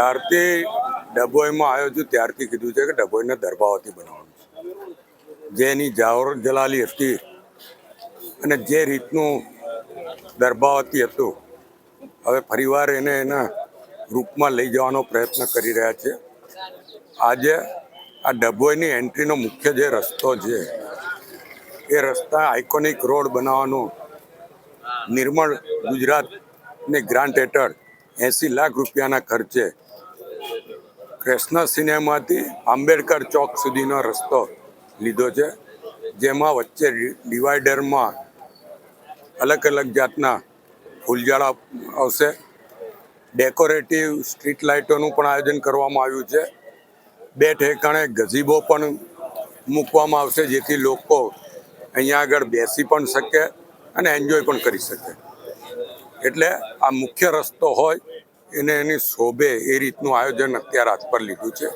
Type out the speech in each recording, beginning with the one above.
જ્યારથી ડભોઈમાં આવ્યો છું, ત્યારથી કીધું છે કે ડભોઈને દરબાવતી બનાવવાનું છે. જે એની જાવર જલાલી હતી અને જે રીતનું દરબાવતી હતું, હવે ફરીવાર એને એના રૂપમાં લઈ જવાનો પ્રયત્ન કરી રહ્યા છે. આજે આ ડભોઈની એન્ટ્રીનો મુખ્ય જે રસ્તો છે, એ રસ્તા આઇકોનિક રોડ બનાવવાનો નિર્મળ ગુજરાતની ગ્રાન્ટ હેઠળ એંસી લાખ રૂપિયાના ખર્ચે કૃષ્ણ સિનેમાથી આંબેડકર ચોક સુધીનો રસ્તો લીધો છે, જેમાં વચ્ચે ડિવાઈડરમાં અલગ અલગ જાતના ફૂલઝાડા આવશે. ડેકોરેટિવ સ્ટ્રીટ લાઇટોનું પણ આયોજન કરવામાં આવ્યું છે. બે ઠેકાણે ગઝીબો પણ મૂકવામાં આવશે, જેથી લોકો અહીંયા આગળ બેસી પણ શકે અને એન્જોય પણ કરી શકે. એટલે આ મુખ્ય રસ્તો હોય એને એની શોભે એ રીતનું આયોજન અત્યારે હાથ પર લીધું છે.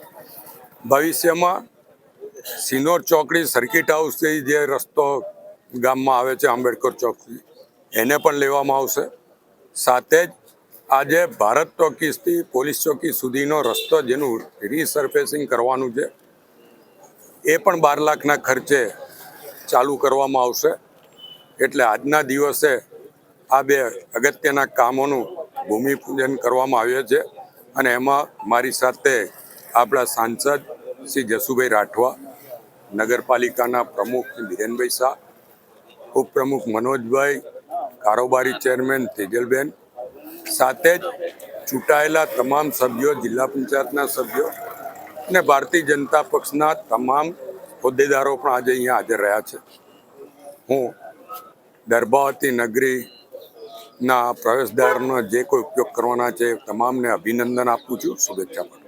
ભવિષ્યમાં સિનોર ચોકડી સર્કિટ હાઉસથી જે રસ્તો ગામમાં આવે છે, આંબેડકર ચોકથી, એને પણ લેવામાં આવશે. સાથે જ આજે ભારત ચોકીસથી પોલીસ ચોકી સુધીનો રસ્તો જેનું રીસર્ફેસિંગ કરવાનું છે, એ પણ બાર લાખના ખર્ચે ચાલુ કરવામાં આવશે. એટલે આજના દિવસે આ બે અગત્યના કામોનું ભૂમિપૂજન કરવામાં આવ્યો છે અને એમાં મારી સાથે આપણા સાંસદ શ્રી જસુભાઈ રાઠવા, નગરપાલિકાના પ્રમુખ ધીરેનભાઈ શાહ, ઉપપ્રમુખ મનોજભાઈ કારોબારી ચેરમેન તેજલબેન, સાથે જ ચૂંટાયેલા તમામ સભ્યો, જિલ્લા પંચાયતના સભ્યો અને ભારતીય જનતા પક્ષના તમામ હોદ્દેદારો પણ આજે અહીંયા હાજર રહ્યા છે. હું દરબાવતી નગરીના પ્રવેશદ્વારનો જે કોઈ ઉપયોગ કરવાના છે તમામને અભિનંદન આપું છું. શુભેચ્છા છું